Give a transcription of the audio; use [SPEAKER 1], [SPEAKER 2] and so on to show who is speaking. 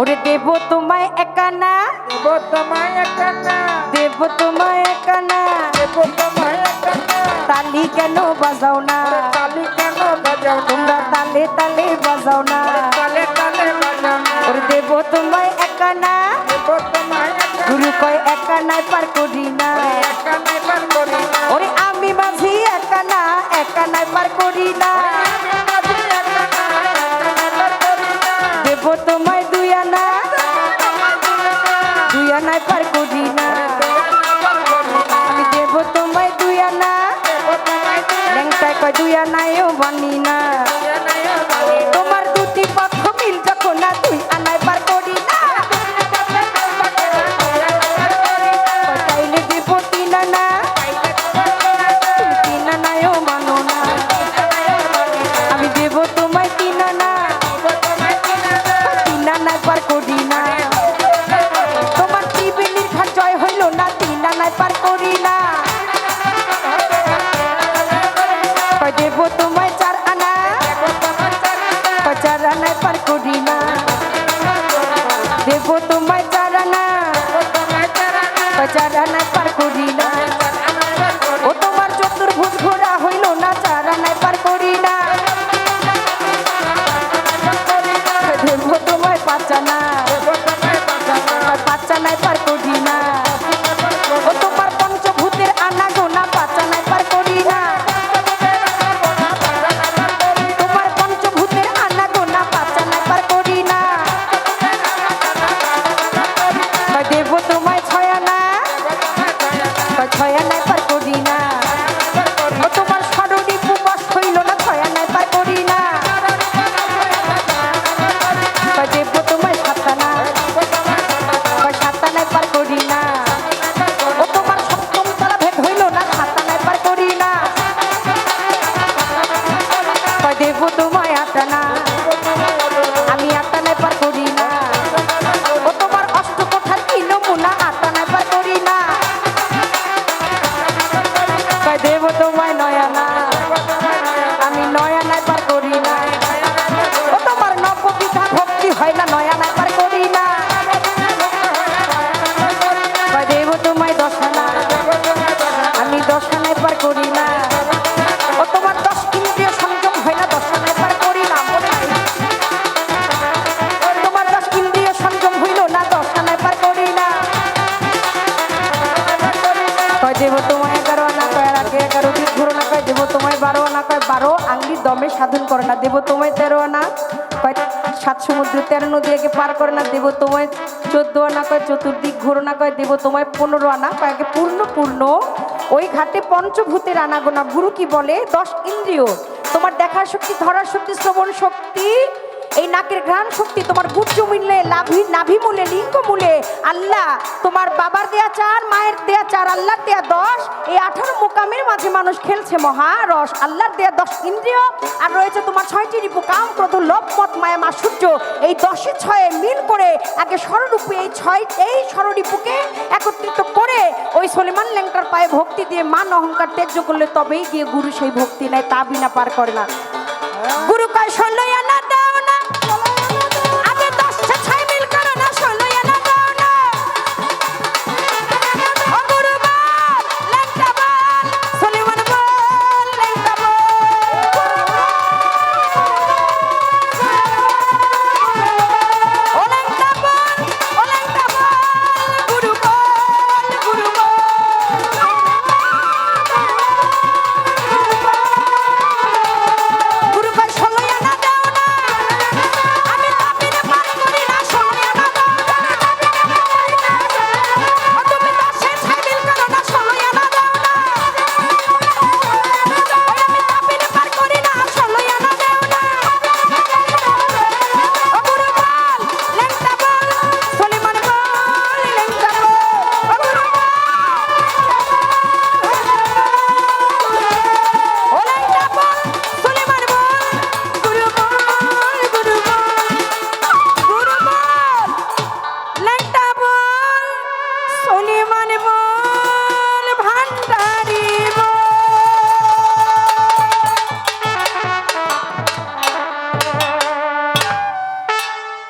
[SPEAKER 1] ওরে দেব তোমায় একানা
[SPEAKER 2] দেব তোমায় একানা
[SPEAKER 1] দেব তোমায় একানা
[SPEAKER 2] দেব তোমায় একানা
[SPEAKER 1] তালি কেন বাজাও না?
[SPEAKER 2] তালি কেন বাজাও
[SPEAKER 1] তোমরা তালে তালে বাজাও না।
[SPEAKER 2] তালে তালে বাজাও না।
[SPEAKER 1] ওরে দেব তোমায় একানা
[SPEAKER 2] দেব তোমায় একানা
[SPEAKER 1] গুরু কয় একানায় পার দুই আনায়ও বানি না দেব তোমায় চার আনা কয় দেব তোমায় আটানা আমি আটানায় পার করি না। ও তোমার অষ্ট কোঠার কি নমুনা আটানায় পার করি না। দেব তোমায় নয়ানা। দেব তোমায় এগারো আনা কয় রাখে এগারো দিক ঘুরো না কয় দেব তোমায় বারো আনা কয় বারো আঙ্গি দমে সাধন করে না। দেব তোমায় তেরো আনা কয় সাত সমুদ্র, তেরো নদী একে পার করে না। দেব তোমায় চোদ্দ আনা কয় চতুর্দিক, ঘুরো না কয় দেব তোমায় পনেরো আনা কয় একে পূর্ণ পূর্ণ। ওই ঘাটে পঞ্চভূতের আনাগোনা। গুরু কি বলে? দশ ইন্দ্রিয়। তোমার দেখার শক্তি, ধরার শক্তি, শ্রবণ শক্তি এই নাকের ঘ্রাণ শক্তি তোমার গুজ্জ মূল্যে লাভি নাভি মূলে, লিঙ্গ মূলে। আল্লাহ, তোমার বাবার দেয়া চার, মায়ের দেয়া চার, আল্লাহর দেয়া দশ। এই আঠারো মোকামের মাঝে মানুষ খেলছে মহারস আল্লাহর দেয়া দশ ইন্দ্রিয়, আর রয়েছে তোমার ছয়টি রিপু কাম ক্রোধ লোভ মত, মায়া মাসূর্য এই দশে ছয়ে মিল করে, আগে স্বরূপে এই ছয় এই স্বরূপুকে একত্রিত করে, ওই সলিমান ল্যাংটার পায়ে ভক্তি দিয়ে মান অহংকার ত্যায্য করলে তবেই গিয়ে গুরু সেই ভক্তি নেয় তা বিনা পার করে না। গুরু কয়, শোনো